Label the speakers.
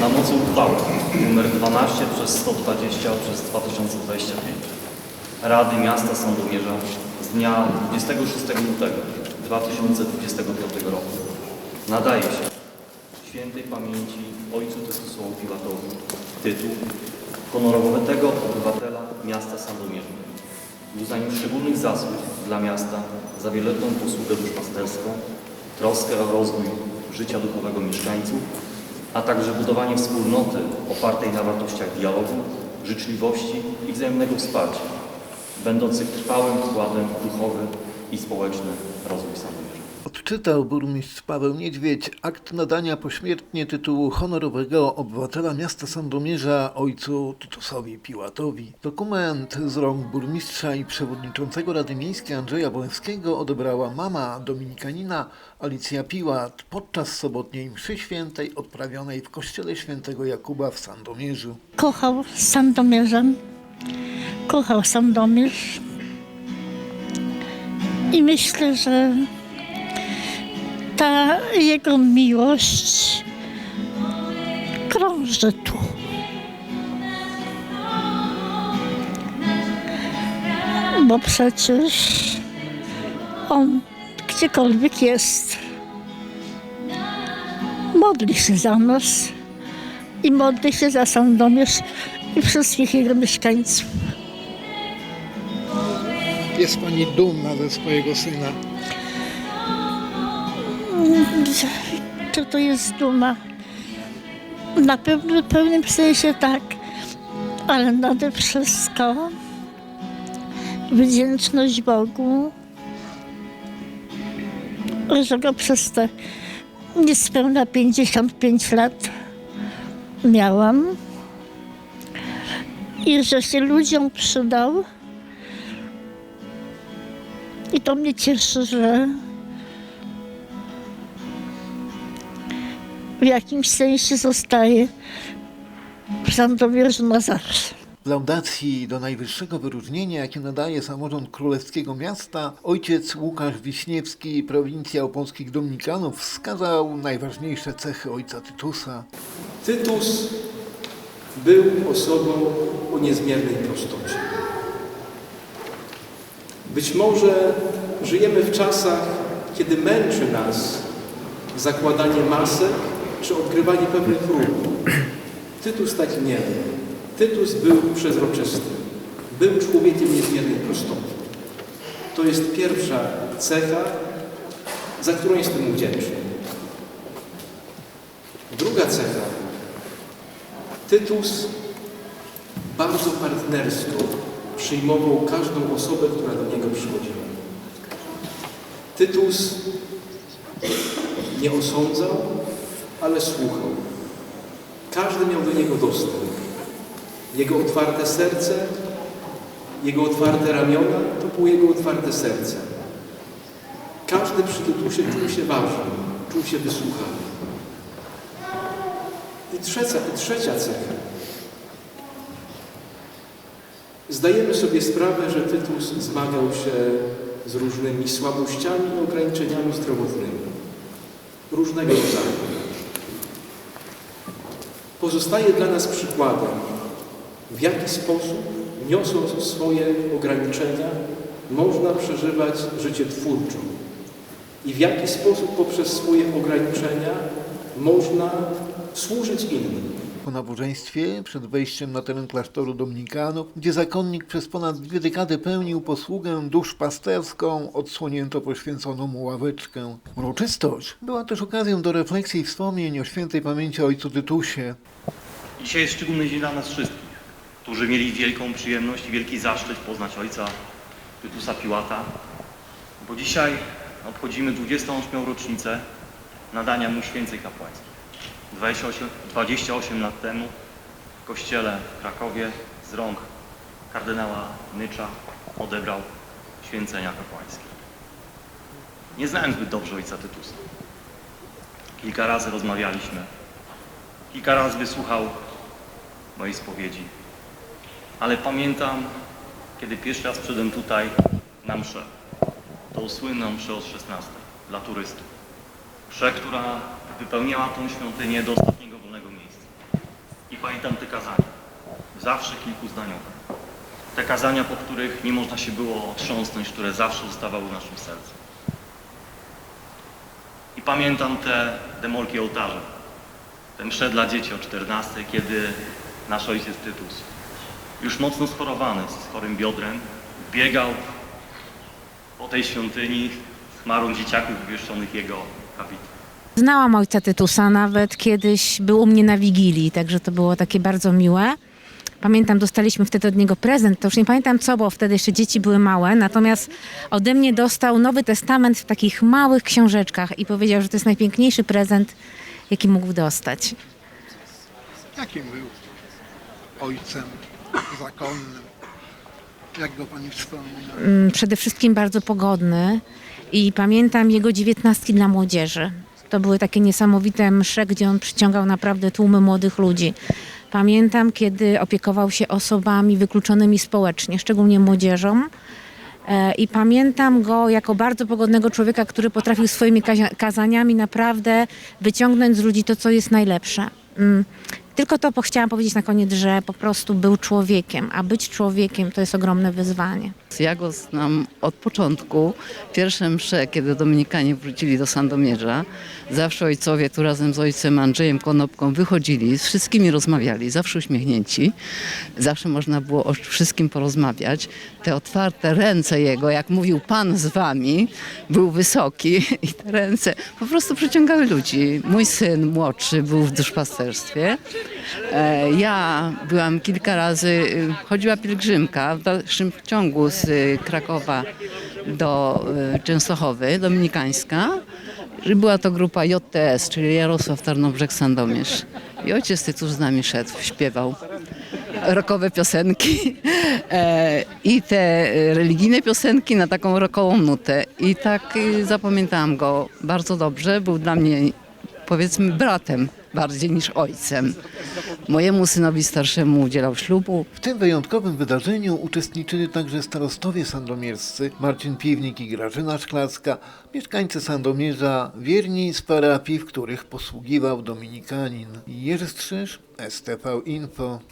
Speaker 1: na mocy uchwały nr 12 przez 120 przez 2025 Rady Miasta Sandomierza z dnia 26 lutego 2025 roku. Nadaje się świętej pamięci ojcu Tytusowi Piłatowi tytuł honorowego obywatela miasta Sandomierza w uznaniu szczególnych zasług dla miasta za wieloletnią posługę duszpasterską, troskę o rozwój życia duchowego mieszkańców, a także budowanie wspólnoty opartej na wartościach dialogu, życzliwości i wzajemnego wsparcia, będących trwałym wkładem duchowy i społeczny rozwój Sandomierza.
Speaker 2: Odczytał burmistrz Paweł Niedźwiedź akt nadania pośmiertnie tytułu honorowego obywatela miasta Sandomierza ojcu Tytusowi Piłatowi. Dokument z rąk burmistrza i przewodniczącego Rady Miejskiej Andrzeja Błęskiego odebrała mama dominikanina Alicja Piłat podczas sobotniej mszy świętej odprawionej w kościele świętego Jakuba w Sandomierzu.
Speaker 3: kochał Sandomierzem, kochał Sandomierz i myślę, że ta jego miłość krąży tu. Bo przecież on gdziekolwiek jest, modli się za nas i modlę się za Sandomierz i wszystkich jego mieszkańców.
Speaker 2: Jest pani dumna ze swojego syna.
Speaker 3: Czy to jest duma? Na pewno w pewnym sensie tak, ale nade wszystko wdzięczność Bogu, że go przez te niespełna 55 lat miałam i że się ludziom przydał. I to mnie cieszy, że w jakimś sensie zostaje w Sandomierzu na zawsze.
Speaker 2: W laudacji do najwyższego wyróżnienia, jakie nadaje samorząd królewskiego miasta, ojciec Łukasz Wiśniewski, prowincja opolskich Dominikanów, wskazał najważniejsze cechy ojca Tytusa.
Speaker 4: Tytus był osobą o niezmiernej prostocie. Być może żyjemy w czasach, kiedy męczy nas zakładanie masek czy odgrywanie pewnych ról. Tytus taki nie był. Tytus był przezroczysty. Był człowiekiem niezmiernej prostoty. To jest pierwsza cecha, za którą jestem wdzięczny. Druga cecha. Tytus bardzo partnersko przyjmował każdą osobę, która do niego przychodziła. Tytus nie osądzał, ale słuchał. Każdy miał do niego dostęp. Jego otwarte serce, jego otwarte ramiona to było jego otwarte serce. Każdy przy Tytusie czuł się ważny, czuł się wysłuchany. I trzecia, i trzecia cecha. Zdajemy sobie sprawę, że Tytus zmagał się z różnymi słabościami i ograniczeniami zdrowotnymi. Różnego rodzaju. Pozostaje dla nas przykładem, w jaki sposób, niosąc swoje ograniczenia, można przeżywać życie twórcze i w jaki sposób poprzez swoje ograniczenia można służyć innym.
Speaker 2: Po nabożeństwie, przed wejściem na teren klasztoru Dominikanów, gdzie zakonnik przez ponad dwie dekady pełnił posługę duszpasterską, odsłonięto poświęconą mu ławeczkę. Uroczystość była też okazją do refleksji i wspomnień o świętej pamięci ojcu Tytusie.
Speaker 1: Dzisiaj jest szczególny dzień dla nas wszystkich, którzy mieli wielką przyjemność i wielki zaszczyt poznać ojca Tytusa Piłata, bo dzisiaj obchodzimy 28. rocznicę nadania mu święcej kapłańskiej. 28, 28 lat temu w kościele w Krakowie z rąk kardynała Nycza odebrał święcenia kapłańskie. Nie znałem zbyt dobrze ojca Tytusa. Kilka razy rozmawialiśmy. Kilka razy wysłuchał mojej spowiedzi. Ale pamiętam, kiedy pierwszy raz przyszedłem tutaj na mszę. Tą słynną mszę od 16 dla turystów. Mszę, która wypełniała tą świątynię do ostatniego wolnego miejsca. pamiętam te kazania. Zawsze kilkuzdaniowe. Te kazania, po których nie można się było otrząsnąć, które zawsze zostawały w naszym sercu. I pamiętam te demolki ołtarza. Te msze dla dzieci o 14, kiedy nasz ojciec Tytus, już mocno schorowany, z chorym biodrem, biegał po tej świątyni z chmarą dzieciaków wywieszczonych jego kapitą.
Speaker 5: Znałam ojca Tytusa, nawet kiedyś był u mnie na Wigilii, także to było takie bardzo miłe. Pamiętam, dostaliśmy wtedy od niego prezent, to już nie pamiętam co, bo wtedy jeszcze dzieci były małe, natomiast ode mnie dostał Nowy Testament w takich małych książeczkach i powiedział, że to jest najpiękniejszy prezent, jaki mógł dostać.
Speaker 2: Jakim był ojcem zakonnym? Jak go pani wspomina?
Speaker 5: Mm, Przede wszystkim bardzo pogodny i pamiętam jego dziewiętnastki dla młodzieży. To były takie niesamowite msze, gdzie on przyciągał naprawdę tłumy młodych ludzi. Pamiętam, kiedy opiekował się osobami wykluczonymi społecznie, szczególnie młodzieżą. E, I pamiętam go jako bardzo pogodnego człowieka, który potrafił swoimi kazaniami naprawdę wyciągnąć z ludzi to, co jest najlepsze. Tylko to po- chciałam powiedzieć na koniec, że po prostu był człowiekiem, a być człowiekiem to jest ogromne wyzwanie.
Speaker 6: Ja go znam od początku. Pierwsze msze, kiedy Dominikanie wrócili do Sandomierza, zawsze ojcowie tu razem z ojcem Andrzejem Konopką wychodzili, z wszystkimi rozmawiali, zawsze uśmiechnięci. Zawsze można było o wszystkim porozmawiać. Te otwarte ręce jego, jak mówił Pan z wami, był wysoki i te ręce po prostu przyciągały ludzi. Mój syn młodszy był w duszpasterstwie. E, Ja byłam kilka razy, y, chodziła pielgrzymka w dalszym ciągu z y, Krakowa do y, Częstochowy, dominikańska. Była to grupa JTS, czyli Jarosław Tarnobrzeg Sandomierz. I ojciec Tytusz z nami szedł, śpiewał rokowe piosenki e, i te religijne piosenki na taką rokową nutę. I tak zapamiętałam go bardzo dobrze. Był dla mnie powiedzmy bratem bardziej niż ojcem. Mojemu synowi starszemu udzielał ślubu.
Speaker 2: W tym wyjątkowym wydarzeniu uczestniczyli także starostowie sandomierscy Marcin Piwnik i Grażyna Szklacka, mieszkańcy Sandomierza, wierni z parafii, w których posługiwał dominikanin. Jerzy Strzyż, STV Info.